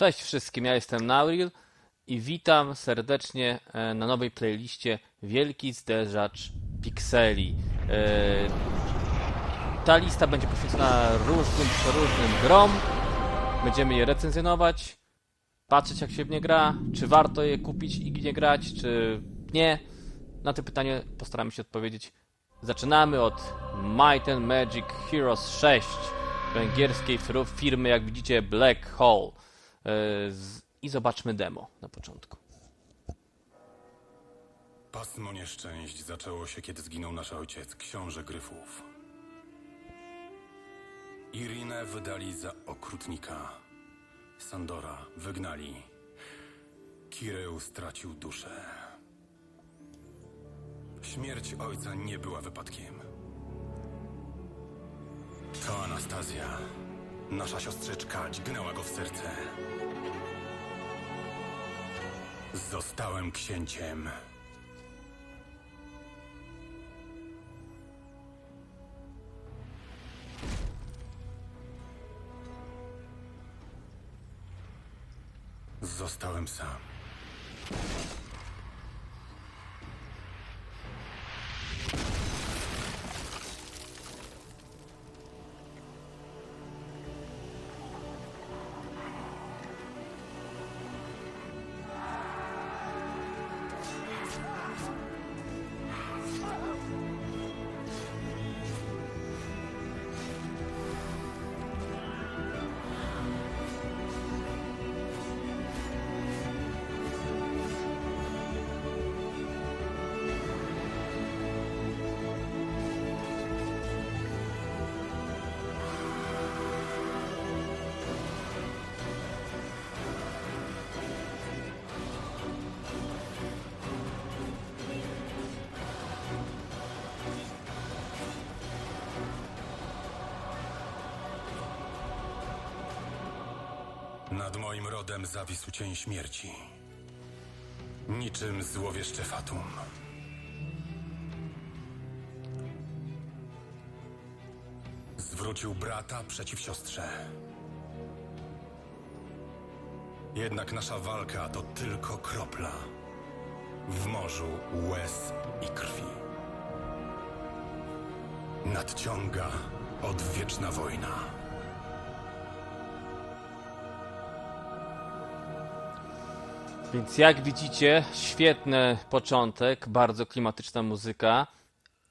Cześć wszystkim, ja jestem Nauril i witam serdecznie e, na nowej playliście Wielki Zderzacz Pikseli. E, Ta lista będzie poświęcona różnym, przeróżnym grom. Będziemy je recenzjonować, patrzeć jak się w nie gra, czy warto je kupić i nie grać, czy nie. Na to pytanie postaramy się odpowiedzieć. Zaczynamy od Might and Magic Heroes 6 węgierskiej fir- firmy, jak widzicie, Black Hole. E, I zobaczmy demo na początku. Pasmo nieszczęść zaczęło się, kiedy zginął nasz ojciec, książę Gryfów. Irinę wydali za okrutnika. Sandora wygnali. Kireu stracił duszę. Śmierć ojca nie była wypadkiem. To Anastazja, nasza siostrzyczka, dźgnęła go w serce. Zostałem księciem. Zostałem sam. Nad moim rodem zawisł cień śmierci. Niczym złowieszcze fatum. Zwrócił brata przeciw siostrze. Jednak nasza walka to tylko kropla w morzu łez i krwi. Nadciąga odwieczna wojna. Więc jak widzicie, świetny początek, bardzo klimatyczna muzyka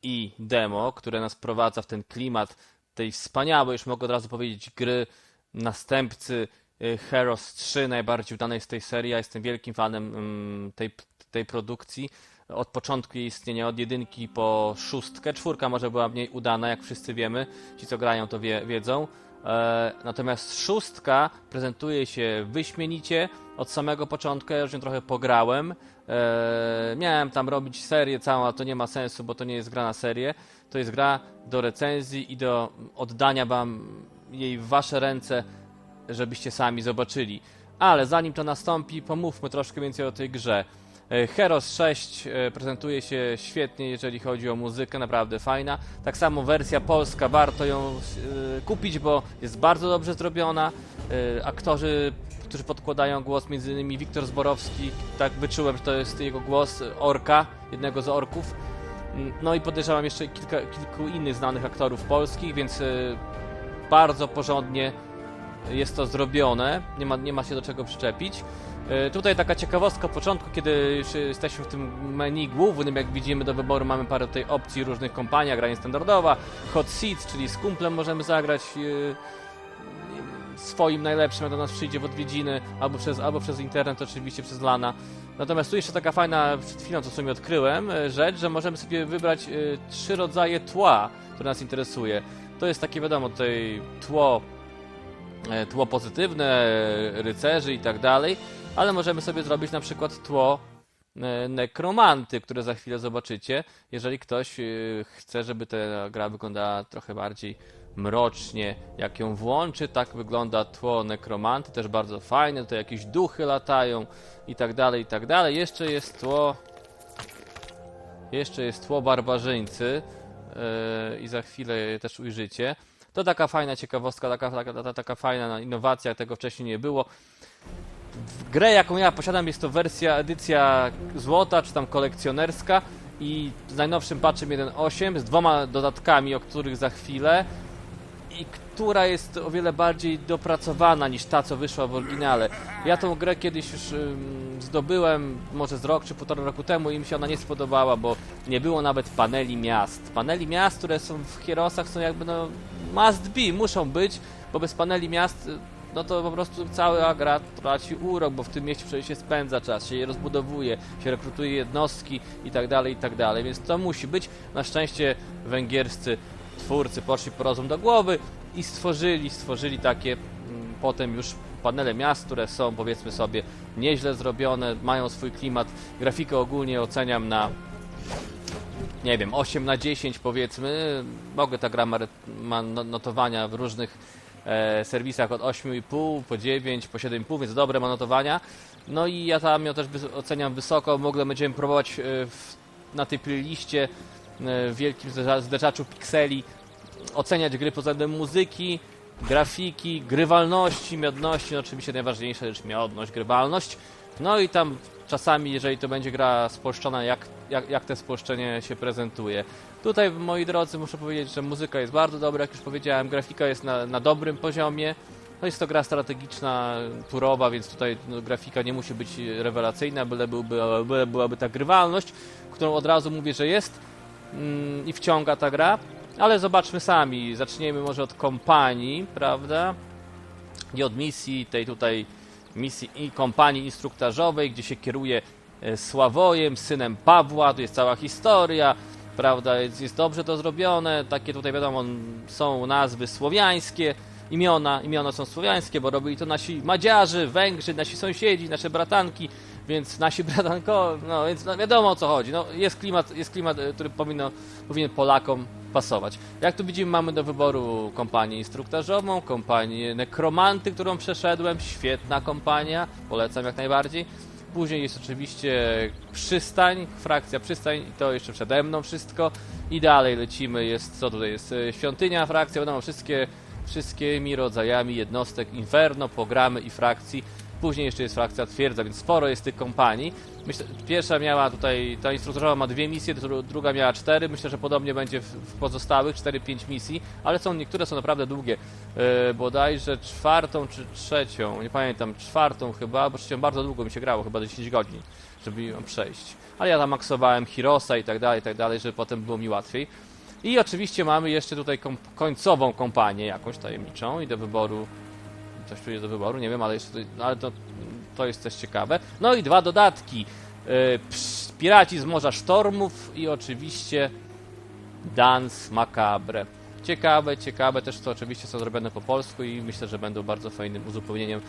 i demo, które nas prowadza w ten klimat tej wspaniałej, już mogę od razu powiedzieć, gry następcy y, Heroes 3, najbardziej udanej z tej serii. Ja jestem wielkim fanem mm, tej, tej produkcji. Od początku jej istnienia, od jedynki po szóstkę. Czwórka może była mniej udana, jak wszyscy wiemy. Ci, co grają, to wie, wiedzą. E, natomiast szóstka prezentuje się wyśmienicie od samego początku. Ja już ją trochę pograłem. E, miałem tam robić serię całą, a to nie ma sensu, bo to nie jest gra na serię. To jest gra do recenzji i do oddania wam jej w wasze ręce, żebyście sami zobaczyli. Ale zanim to nastąpi, pomówmy troszkę więcej o tej grze. E, Heroes 6 e, prezentuje się świetnie, jeżeli chodzi o muzykę, naprawdę fajna. Tak samo wersja polska, warto ją e, kupić, bo jest bardzo dobrze zrobiona. Aktorzy, którzy podkładają głos, innymi Wiktor Zborowski, tak wyczułem, że to jest jego głos orka, jednego z orków. Mm, No i podejrzewam jeszcze kilka, kilku innych znanych aktorów polskich, więc bardzo porządnie jest to zrobione, nie ma, nie ma się do czego przyczepić. E, Tutaj taka ciekawostka od początku, kiedy już jesteśmy w tym menu głównym, jak widzimy do wyboru mamy parę tutaj opcji różnych kompanii, granie standardowa, hot seats, czyli z kumplem możemy zagrać e, swoim najlepszym, jak do nas przyjdzie w odwiedziny, albo przez, albo przez internet, oczywiście przez LANa. Natomiast tu jeszcze taka fajna, przed chwilą to sobie odkryłem, e, rzecz, że możemy sobie wybrać trzy rodzaje tła, które nas interesuje. To jest takie, wiadomo, tutaj tło tło pozytywne, rycerzy i tak dalej, ale możemy sobie zrobić na przykład tło e, nekromanty, które za chwilę zobaczycie, jeżeli ktoś e, chce, żeby ta gra wyglądała trochę bardziej mrocznie, jak ją włączy, tak wygląda tło nekromanty, też bardzo fajne, tutaj jakieś duchy latają i tak dalej, i tak dalej. Jeszcze jest tło jeszcze jest tło barbarzyńcy yy, i za chwilę je też ujrzycie. To taka fajna ciekawostka, taka, taka, taka fajna innowacja, tego wcześniej nie było. Grę, jaką ja posiadam, jest to wersja, edycja złota, czy tam kolekcjonerska i z najnowszym patchem 1.8 z dwoma dodatkami, o których za chwilę i która jest o wiele bardziej dopracowana niż ta, co wyszła w oryginale. Ja tą grę kiedyś już ym, zdobyłem, może z rok czy półtora roku temu i mi się ona nie spodobała, bo nie było nawet paneli miast. Paneli miast, które są w Hierosach są jakby no must be, muszą być, bo bez paneli miast no to po prostu cała gra traci urok, bo w tym mieście przecież się spędza czas, się je rozbudowuje, się rekrutuje jednostki i tak dalej, i tak dalej, więc to musi być. Na szczęście węgierscy twórcy poszli po rozum do głowy i stworzyli, stworzyli takie mm, potem już panele miast, które są powiedzmy sobie nieźle zrobione, mają swój klimat. Grafikę ogólnie oceniam na nie wiem, 8 na 10 powiedzmy. Mogę ta gra ma, no- notowania w różnych serwisach od 8,5 po 9, po 7,5, więc dobre ma notowania. No i ja tam ją też oceniam wysoko. Ogóle będziemy próbować e, w, na tej playliście e, w wielkim zderza- zdeczaczu pikseli oceniać gry pod względem muzyki, grafiki, grywalności, miodności, no oczywiście najważniejsza rzecz miodność, grywalność. No i tam czasami, jeżeli to będzie gra spolszczona, jak, jak, jak te spolszczenie się prezentuje. Tutaj, moi drodzy, muszę powiedzieć, że muzyka jest bardzo dobra, jak już powiedziałem, grafika jest na, na dobrym poziomie. No jest to gra strategiczna, turowa, więc tutaj no, grafika nie musi być rewelacyjna, byle, byłby, byle byłaby ta grywalność, którą od razu mówię, że jest mm, i wciąga ta gra. Ale zobaczmy sami. Zaczniemy może od kompanii, prawda? Nie od misji, tej tutaj misji i kompanii instruktażowej, gdzie się kieruje e, Sławojem, synem Pawła. Tu jest cała historia, prawda? Jest, jest dobrze to zrobione. Takie tutaj wiadomo, są nazwy słowiańskie. Imiona, imiona są słowiańskie, bo robili to nasi Madziarzy, Węgrzy, nasi sąsiedzi, nasze bratanki, więc nasi bratanko, no więc no, wiadomo o co chodzi. No, jest klimat, jest klimat, e, który powinno, powinien Polakom pasować. Jak tu widzimy, mamy do wyboru kompanię instruktażową, kompanię nekromanty, którą przeszedłem, świetna kompania, polecam jak najbardziej. Później jest oczywiście przystań, frakcja przystań i to jeszcze przede mną wszystko. I dalej lecimy, jest, co tutaj jest, e, świątynia, frakcja, wiadomo, wszystkie, wszystkimi rodzajami jednostek, inferno, programy i frakcji. Później jeszcze jest frakcja twierdza, więc sporo jest tych kompanii. Myślę, pierwsza miała tutaj, ta instruktorzowa ma dwie misje, dru- druga miała cztery. Myślę, że podobnie będzie w, pozostałych, 4-5 misji, ale są niektóre są naprawdę długie. Yy, bodajże czwartą czy trzecią, nie pamiętam, czwartą chyba, bo trzecią bardzo długo mi się grało, chyba 10 godzin, żeby ją przejść. Ale ja tam maksowałem Hirosa i tak dalej, i tak dalej, żeby potem było mi łatwiej. I oczywiście mamy jeszcze tutaj końcową kompanię jakąś tajemniczą i do wyboru coś tu jest do wyboru, nie wiem, ale jeszcze, no, ale to, to jest też ciekawe. No i dwa dodatki. Ps- Piraci z Morza Sztormów i oczywiście Dance Macabre. Ciekawe, ciekawe, też to oczywiście są zrobione po polsku i myślę, że będą bardzo fajnym uzupełnieniem.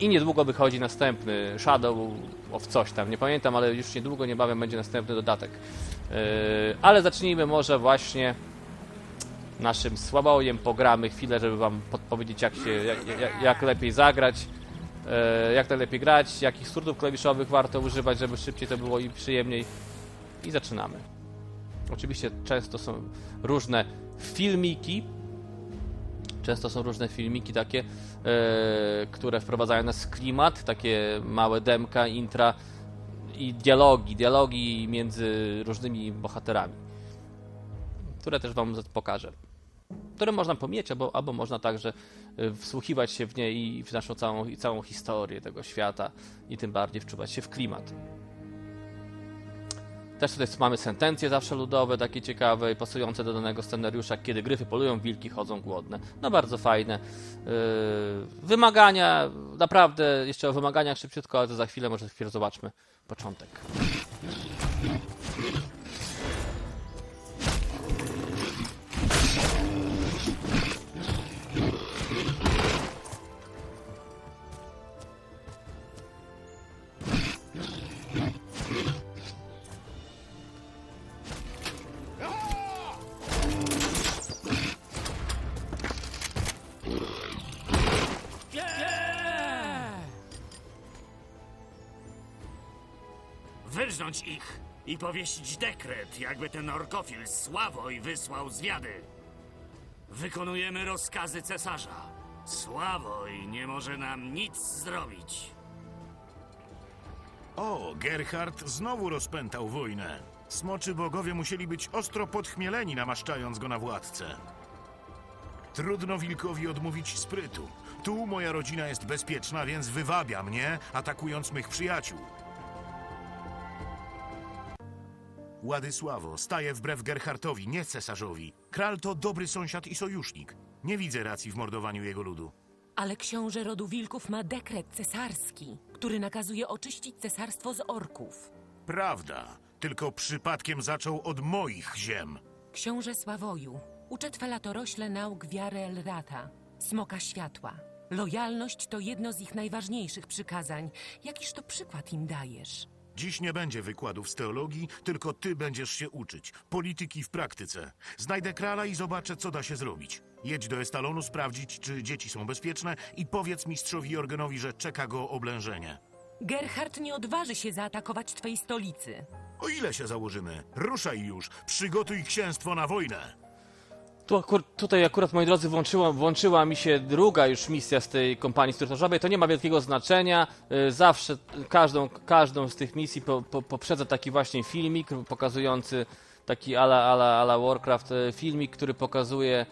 I niedługo wychodzi następny Shadow of coś tam, nie pamiętam, ale już niedługo, niebawem będzie następny dodatek. Yy, ale zacznijmy może właśnie naszym słabojem pogramy chwilę, żeby wam podpowiedzieć jak się, jak, jak, jak lepiej zagrać, e, jak najlepiej grać, jakich skrótów klawiszowych warto używać, żeby szybciej to było i przyjemniej. I zaczynamy. Oczywiście często są różne filmiki, często są różne filmiki takie, e, które wprowadzają nas w klimat, takie małe demka, intra i dialogi, dialogi między różnymi bohaterami które też Wam pokażę. Które można pomijać, albo, albo można także y, wsłuchiwać się w nie i w naszą całą, i całą historię tego świata i tym bardziej wczuwać się w klimat. Też tutaj mamy sentencje zawsze ludowe, takie ciekawe i pasujące do danego scenariusza, kiedy gryfy polują, wilki chodzą głodne. No bardzo fajne. Yy, wymagania, naprawdę, jeszcze o wymaganiach szybciutko, ale to za chwilę, może chwilę zobaczmy początek. Ich i powiesić dekret, jakby ten orkofil Sławoj wysłał zwiady. Wykonujemy rozkazy cesarza. Sławoj nie może nam nic zrobić. O, Gerhard znowu rozpętał wojnę. Smoczy bogowie musieli być ostro podchmieleni, namaszczając go na władcę. Trudno wilkowi odmówić sprytu. Tu moja rodzina jest bezpieczna, więc wywabia mnie, atakując mych przyjaciół. Władysławo, staje wbrew Gerhartowi, nie cesarzowi. Kral to dobry sąsiad i sojusznik. Nie widzę racji w mordowaniu jego ludu. Ale książę rodu wilków ma dekret cesarski, który nakazuje oczyścić cesarstwo z orków. Prawda, tylko przypadkiem zaczął od moich ziem. Książę Sławoju, uczę tfelatorośle nauk wiary Elrata, smoka światła. Lojalność to jedno z ich najważniejszych przykazań. Jakiż to przykład im dajesz? Dziś nie będzie wykładów z teologii, tylko ty będziesz się uczyć. Polityki w praktyce. Znajdę krala i zobaczę, co da się zrobić. Jedź do Estalonu sprawdzić, czy dzieci są bezpieczne i powiedz mistrzowi Jorgenowi, że czeka go oblężenie. Gerhard nie odważy się zaatakować twej stolicy. O ile się założymy? Ruszaj już, przygotuj księstwo na wojnę. Tu akur tutaj akurat, moi drodzy, włączyła, włączyła mi się druga już misja z tej kompanii stróżowej. To nie ma wielkiego znaczenia. Y, Zawsze każdą, każdą z tych misji po, po, poprzedza taki właśnie filmik pokazujący taki ala, ala, ala Warcraft y, filmik, który pokazuje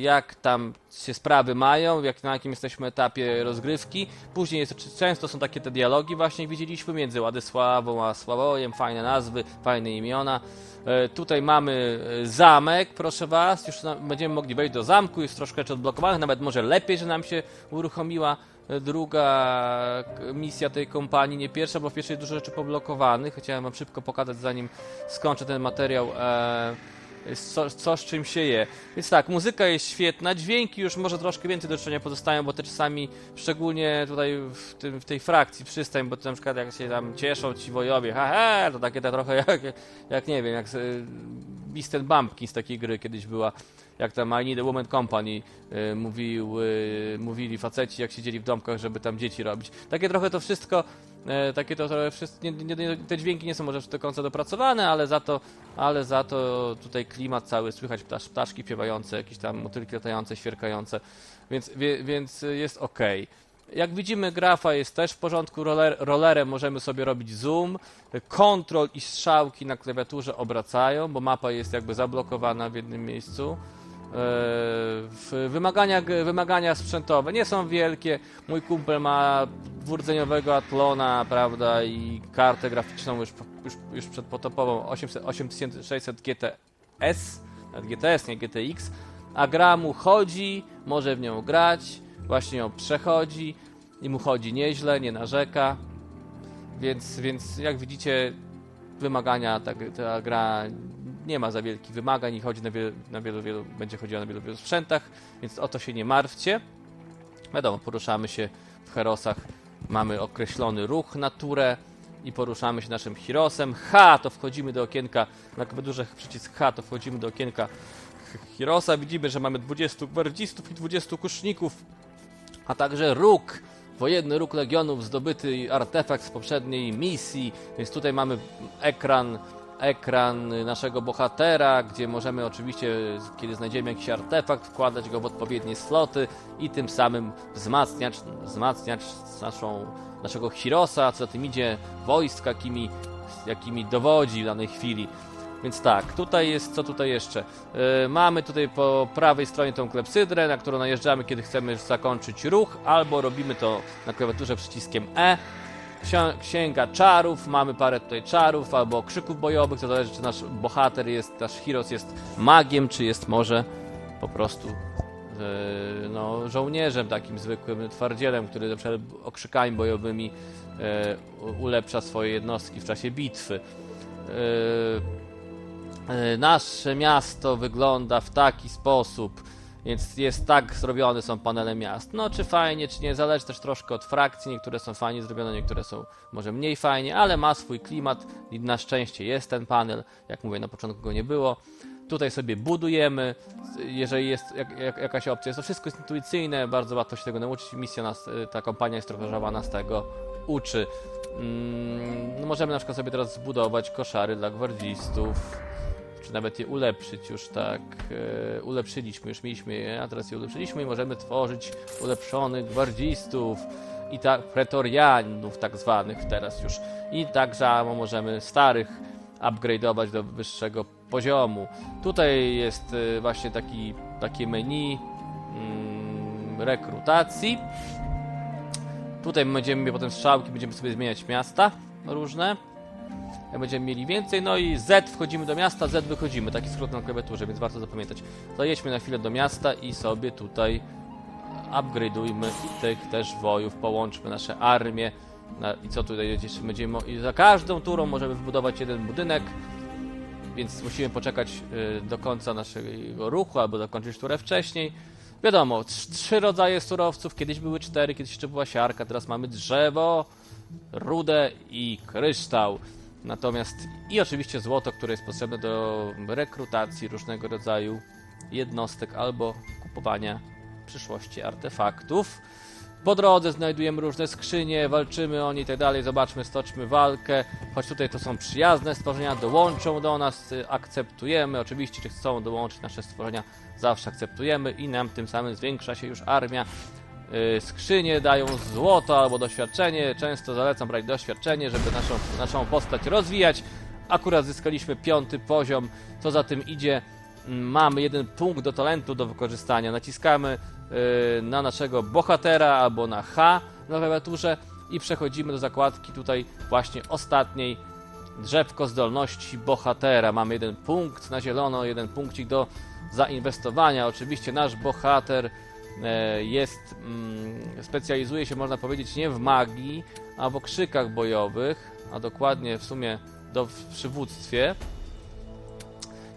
jak tam się sprawy mają, jak, na jakim jesteśmy etapie rozgrywki. Później jest, często są takie te dialogi właśnie widzieliśmy między Władysławą a Sławojem, fajne nazwy, fajne imiona. E, tutaj mamy e, zamek, proszę was, już będziemy mogli wejść do zamku, jest troszkę jeszcze odblokowany, nawet może lepiej, że nam się uruchomiła e, druga misja tej kompanii, nie pierwsza, bo w pierwszej dużo rzeczy poblokowanych. Chciałem wam szybko pokazać, zanim skończę ten materiał, e, co, co z czym się je. Więc tak, muzyka jest świetna, dźwięki już może troszkę więcej do czynienia pozostają, bo te czasami, szczególnie tutaj w, tym, w tej frakcji przystań, bo to na przykład jak się tam cieszą ci wojowie, ha, ha to takie to trochę jak, jak nie wiem, jak Beast and Bumpkin z takiej gry kiedyś była, jak tam I Need a Woman Company y, mówił, y, mówili faceci, jak siedzieli w domkach, żeby tam dzieci robić. Takie trochę to wszystko, takie to wszystko, nie, nie, te dźwięki nie są może do końca dopracowane, ale za to, ale za to tutaj klimat cały, słychać ptasz, ptaszki śpiewające, jakieś tam motylki latające, świerkające, więc, wie, więc jest ok. Jak widzimy, grafa jest też w porządku. Roller, rollerem możemy sobie robić zoom. Kontrol i strzałki na klawiaturze obracają, bo mapa jest jakby zablokowana w jednym miejscu. E, Wymagania, wymagania sprzętowe nie są wielkie. Mój kumpel ma dwurdzeniowego Atlona, prawda, i kartę graficzną już, już, już przedpotopową 800, 8600 GTS, GTS, nie GTX, a gra mu chodzi, może w nią grać, właśnie ją przechodzi i mu chodzi nieźle, nie narzeka. Więc, więc jak widzicie, wymagania, ta, ta gra nie ma za wielkich wymagań i chodzi na wielu, na wielu, wielu, będzie chodziła na wielu, wielu sprzętach, więc o to się nie martwcie. Wiadomo, poruszamy się w herosach, mamy określony ruch na turę i poruszamy się naszym Hirosem. H to wchodzimy do okienka, na klawiaturze przycisk H to wchodzimy do okienka Hirosa. Widzimy, że mamy 20 gwardzistów i 20 kuszników, a także róg, wojenny róg legionów, zdobyty artefakt z poprzedniej misji, więc tutaj mamy ekran, ekran naszego bohatera, gdzie możemy oczywiście, kiedy znajdziemy jakiś artefakt, wkładać go w odpowiednie sloty i tym samym wzmacniać, wzmacniać naszą, naszego Hirosa, co za tym idzie wojsk, jakimi, jakimi dowodzi w danej chwili. Więc tak, tutaj jest, co tutaj jeszcze? Yy, mamy tutaj po prawej stronie tą klepsydrę, na którą najeżdżamy, kiedy chcemy zakończyć ruch, albo robimy to na klawiaturze przyciskiem E. Księga czarów, mamy parę tutaj czarów, albo krzyków bojowych, to zależy, czy nasz bohater jest, nasz heroes jest magiem, czy jest może po prostu yy, no, żołnierzem takim zwykłym, twardzielem, który na przykład okrzykami bojowymi yy, ulepsza swoje jednostki w czasie bitwy. Yy, nasze miasto wygląda w taki sposób, więc jest tak zrobione są panele miast. No czy fajnie, czy nie, zależy też troszkę od frakcji, niektóre są fajnie zrobione, niektóre są może mniej fajnie, ale ma swój klimat i na szczęście jest ten panel, jak mówię, na początku go nie było. Tutaj sobie budujemy, jeżeli jest jak, jak, jakaś opcja, jest to wszystko jest intuicyjne, bardzo łatwo się tego nauczyć, misja nas, y, ta kampania strukturzowa nas tego uczy. Mm, no możemy na przykład sobie teraz zbudować koszary dla gwardzistów, nawet je ulepszyć już tak. E, ulepszyliśmy, już mieliśmy je, a teraz je ulepszyliśmy i możemy tworzyć ulepszonych gwardzistów. i ta pretorianów tak zwanych teraz już. I tak samo możemy starych upgrade'ować do wyższego poziomu. Tutaj jest y, właśnie taki, takie menu mm, rekrutacji. Tutaj będziemy potem strzałki, będziemy sobie zmieniać miasta różne. Będziemy mieli więcej, no i Z wchodzimy do miasta, Z wychodzimy. Taki skrót na klawiaturze, więc warto zapamiętać. Zajedźmy na chwilę do miasta i sobie tutaj upgrade'ujmy tych też wojów, połączmy nasze armie. I co tutaj będziemy... I za każdą turą możemy wybudować jeden budynek, więc musimy poczekać y, do końca naszego ruchu, albo dokończyć turę wcześniej. Wiadomo, trz- trzy rodzaje surowców, kiedyś były cztery, kiedyś jeszcze była siarka, teraz mamy drzewo, rudę i kryształ. Natomiast i oczywiście złoto, które jest potrzebne do rekrutacji różnego rodzaju jednostek albo kupowania w przyszłości artefaktów. Po drodze znajdujemy różne skrzynie, walczymy o nie i tak dalej. Zobaczmy, stoczmy walkę. Choć tutaj to są przyjazne stworzenia, dołączą do nas, y, akceptujemy. Oczywiście, czy chcą dołączyć nasze stworzenia, zawsze akceptujemy i nam tym samym zwiększa się już armia. Y, Skrzynie dają złoto albo doświadczenie. Często zalecam brać doświadczenie, żeby naszą, naszą postać rozwijać. Akurat zyskaliśmy piąty poziom. Co za tym idzie, mm, mamy jeden punkt do talentu do wykorzystania. Naciskamy y, na naszego bohatera albo na H na klawiaturze i przechodzimy do zakładki tutaj właśnie ostatniej drzewko zdolności bohatera. Mamy jeden punkt na zielono, jeden punkcik do zainwestowania. Oczywiście nasz bohater jest, mm, specjalizuje się, można powiedzieć, nie w magii, a w okrzykach bojowych, a dokładnie w sumie do, w przywództwie.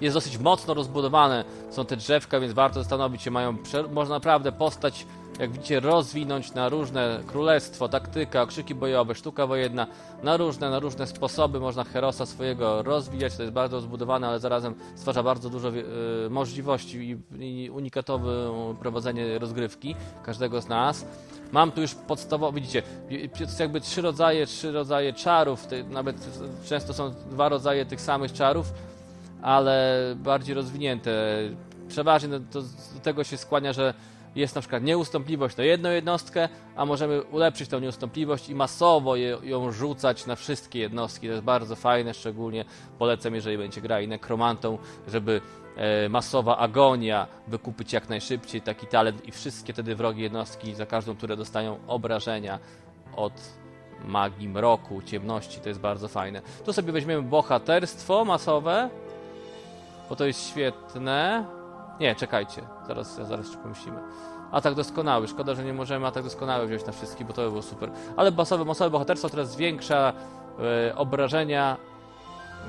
Jest dosyć mocno rozbudowane, są te drzewka, więc warto zastanowić się, mają, można naprawdę postać, jak widzicie, rozwinąć na różne królestwo, taktyka, okrzyki bojowe, sztuka wojenna, na różne, na różne sposoby można herosa swojego rozwijać, to jest bardzo rozbudowane, ale zarazem stwarza bardzo dużo wie- y, możliwości i, i unikatowe prowadzenie rozgrywki każdego z nas. Mam tu już podstawowo, widzicie, y, jest jakby trzy rodzaje, trzy rodzaje czarów, te, nawet często są dwa rodzaje tych samych czarów, ale bardziej rozwinięte. Przeważnie do, do, do tego się skłania, że jest na przykład nieustępliwość na jedną jednostkę, a możemy ulepszyć tą nieustępliwość i masowo je, ją rzucać na wszystkie jednostki. To jest bardzo fajne, szczególnie polecam, jeżeli będzie grali nekromantą, żeby e, masowa agonia wykupić jak najszybciej taki talent i wszystkie wtedy wrogie jednostki za każdą, które dostają obrażenia od magii mroku, ciemności, to jest bardzo fajne. Tu sobie weźmiemy bohaterstwo masowe, bo to jest świetne. Nie, czekajcie, zaraz, zaraz jeszcze pomyślimy. Atak doskonały, szkoda, że nie możemy atak doskonały wziąć na wszystkich, bo to by było super. Ale basowe, masowe bohaterstwo teraz zwiększa e, obrażenia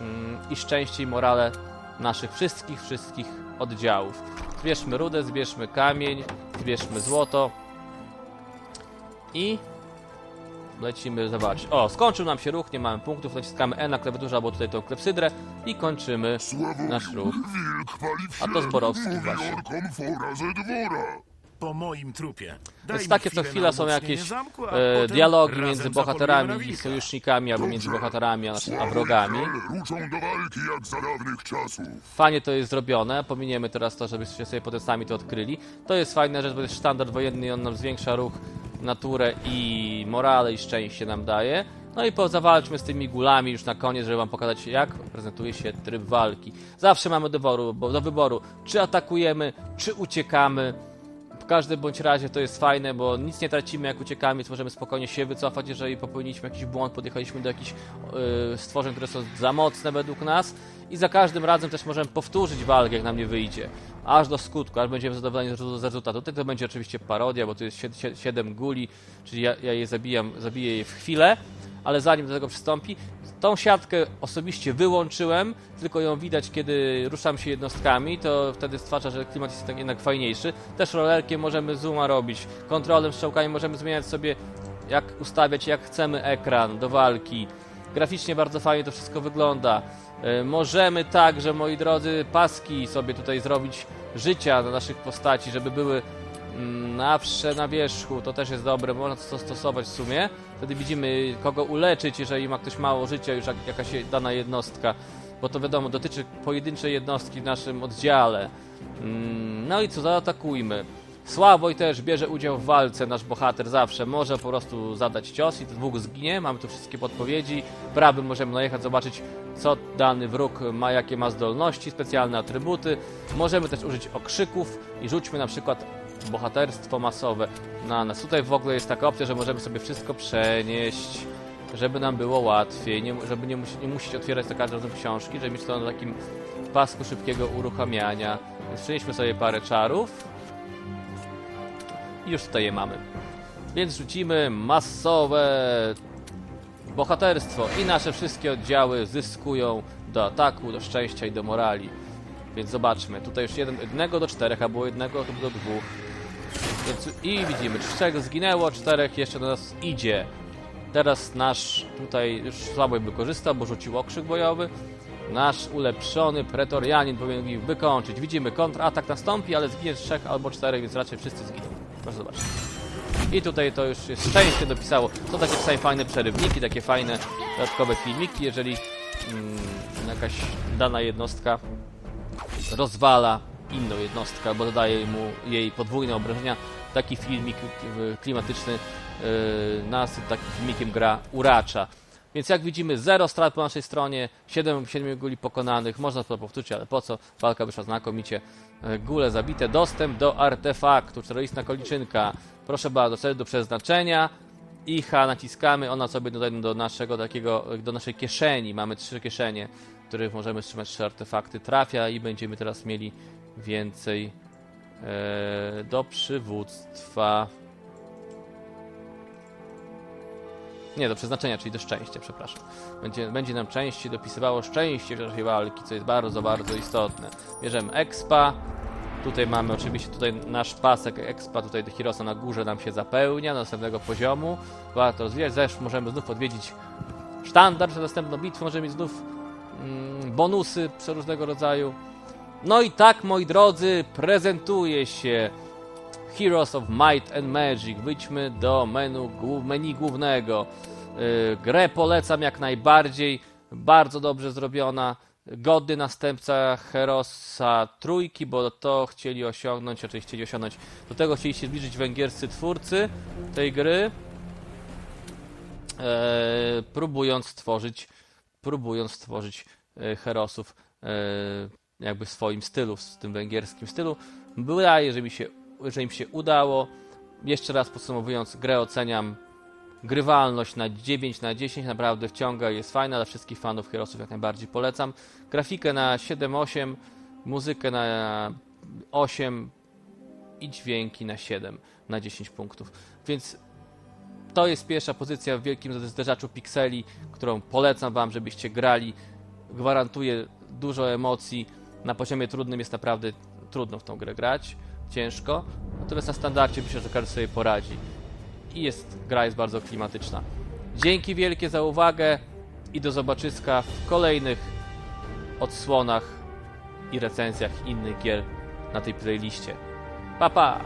mm, i szczęście i morale naszych wszystkich, wszystkich oddziałów. Zbierzmy rudę, zbierzmy kamień, zbierzmy złoto i lecimy zobaczyć. O, skończył nam się ruch, nie mamy punktów, naciskamy E na klawiaturze albo tutaj tą klepsydrę i kończymy nasz ruch. A to Zborowski właśnie. Po moim trupie. Daj Więc takie co chwila są jakieś e, dialogi między bohaterami i sojusznikami, albo między bohaterami a, a wrogami. Ale ruszą do walki jak za dawnych czasów. Fajnie to jest zrobione, pominiemy teraz to, żebyście sobie potem sami to odkryli. To jest fajna rzecz, bo jest standard wojenny i on nam zwiększa ruch, naturę i morale i szczęście nam daje. No i po, zawalczmy z tymi gulami już na koniec, żeby wam pokazać jak prezentuje się tryb walki. Zawsze mamy do wyboru, bo do wyboru czy atakujemy, czy uciekamy. W każdym bądź razie to jest fajne, bo nic nie tracimy jak uciekamy, więc możemy spokojnie się wycofać, jeżeli popełniliśmy jakiś błąd, podjechaliśmy do jakichś yy, stworzeń, które są za mocne według nas i za każdym razem też możemy powtórzyć walkę, jak nam nie wyjdzie. Aż do skutku, aż będziemy zadowoleni z rezultatu. To będzie oczywiście parodia, bo tu jest 7 guli, czyli ja, ja je zabijam, zabiję je w chwilę, ale zanim do tego przystąpi, tą siatkę osobiście wyłączyłem, tylko ją widać, kiedy ruszam się jednostkami, to wtedy stwarza, że klimat jest jednak fajniejszy. Też rollerkiem możemy zooma robić, kontrolem strzałkami możemy zmieniać sobie, jak ustawiać, jak chcemy ekran do walki. Graficznie bardzo fajnie to wszystko wygląda. E, Możemy także, moi drodzy, paski sobie tutaj zrobić życia na naszych postaci, żeby były mm, na wierzchu, to też jest dobre, można to stosować w sumie. Wtedy widzimy, kogo uleczyć, jeżeli ma ktoś mało życia, już jak, jakaś dana jednostka, bo to wiadomo, dotyczy pojedynczej jednostki w naszym oddziale. Mm, No i co, zaatakujmy. Sławoj też bierze udział w walce, nasz bohater zawsze może po prostu zadać cios i dwóch zginie. Mamy tu wszystkie podpowiedzi. Prawym możemy najechać, zobaczyć co dany wróg ma, jakie ma zdolności, specjalne atrybuty. Możemy też użyć okrzyków i rzućmy na przykład bohaterstwo masowe na nas. Tutaj w ogóle jest taka opcja, że możemy sobie wszystko przenieść, żeby nam było łatwiej, nie, żeby nie, musi, nie musieć otwierać za każdym razem książki, żeby mieć to na takim pasku szybkiego uruchamiania. Więc przenieśmy sobie parę czarów i już tutaj je mamy. Więc rzucimy masowe bohaterstwo i nasze wszystkie oddziały zyskują do ataku, do szczęścia i do morali. Więc zobaczmy, tutaj już jeden, jednego do czterech, a było jednego do dwóch. Więc, I widzimy, trzech zginęło, czterech jeszcze do nas idzie. Teraz nasz tutaj już słabo wykorzystał, bo rzucił okrzyk bojowy. Nasz ulepszony pretorianin powinien ich wykończyć. Widzimy, kontratak nastąpi, ale zginie trzech albo czterech, więc raczej wszyscy zginą. Proszę zobaczyć. I tutaj to już jest szczęście dopisało. Są takie czasami fajne przerywniki, takie fajne dodatkowe filmiki, jeżeli mm, jakaś dana jednostka rozwala inną jednostkę albo dodaje mu jej podwójne obrażenia. Taki filmik klimatyczny yy, nas takim filmikiem gra uracza. Więc jak widzimy, zero strat po naszej stronie, 7, 7 guli pokonanych, można to powtórzyć, ale po co? Walka wyszła znakomicie. Yy, Gule zabite, dostęp do artefaktu, czteroistna koliczynka. Proszę bardzo, cel do przeznaczenia. I H naciskamy, ona sobie dodaje do naszego takiego, do naszej kieszeni. Mamy trzy kieszenie, w których możemy trzymać trzy artefakty. Trafia i będziemy teraz mieli więcej e, do przywództwa. Nie, do przeznaczenia, czyli do szczęścia, przepraszam. Będzie, będzie nam częściej dopisywało szczęście w czasie walki, co jest bardzo, bardzo istotne. Bierzemy expa. Tutaj mamy oczywiście tutaj nasz pasek expa, tutaj do Hirosa na górze nam się zapełnia do następnego poziomu. Warto rozwijać, zresztą możemy znów odwiedzić sztandar przed następną bitwą, możemy mieć znów mm, bonusy przeróżnego rodzaju. No i tak, moi drodzy, prezentuje się Heroes of Might and Magic. Wyjdźmy do menu, menu głównego. Yy, grę polecam jak najbardziej. Bardzo dobrze zrobiona. Godny następca Herosa trójki, bo to chcieli osiągnąć, raczej chcieli osiągnąć. Do tego chcieli się zbliżyć węgierscy twórcy tej gry. E, próbując stworzyć próbując stworzyć e, herosów e, jakby w swoim stylu, w tym węgierskim stylu. Wydaje, że mi się, że im się udało. Jeszcze raz podsumowując, grę oceniam grywalność na 9 na 10, naprawdę wciąga, jest fajna, dla wszystkich fanów herosów jak najbardziej polecam. Grafikę na 7-8, muzykę na 8 i dźwięki na 7 na 10 punktów. Więc to jest pierwsza pozycja w wielkim zderzaczu pikseli, którą polecam Wam, żebyście grali. Gwarantuje dużo emocji. Na poziomie trudnym jest naprawdę trudno w tą grę grać, ciężko. Natomiast na standardzie myślę, że każdy sobie poradzi. I jest, gra jest bardzo klimatyczna. Dzięki wielkie za uwagę i do zobaczyska w kolejnych odsłonach i recenzjach innych gier na tej playliście. Pa pa!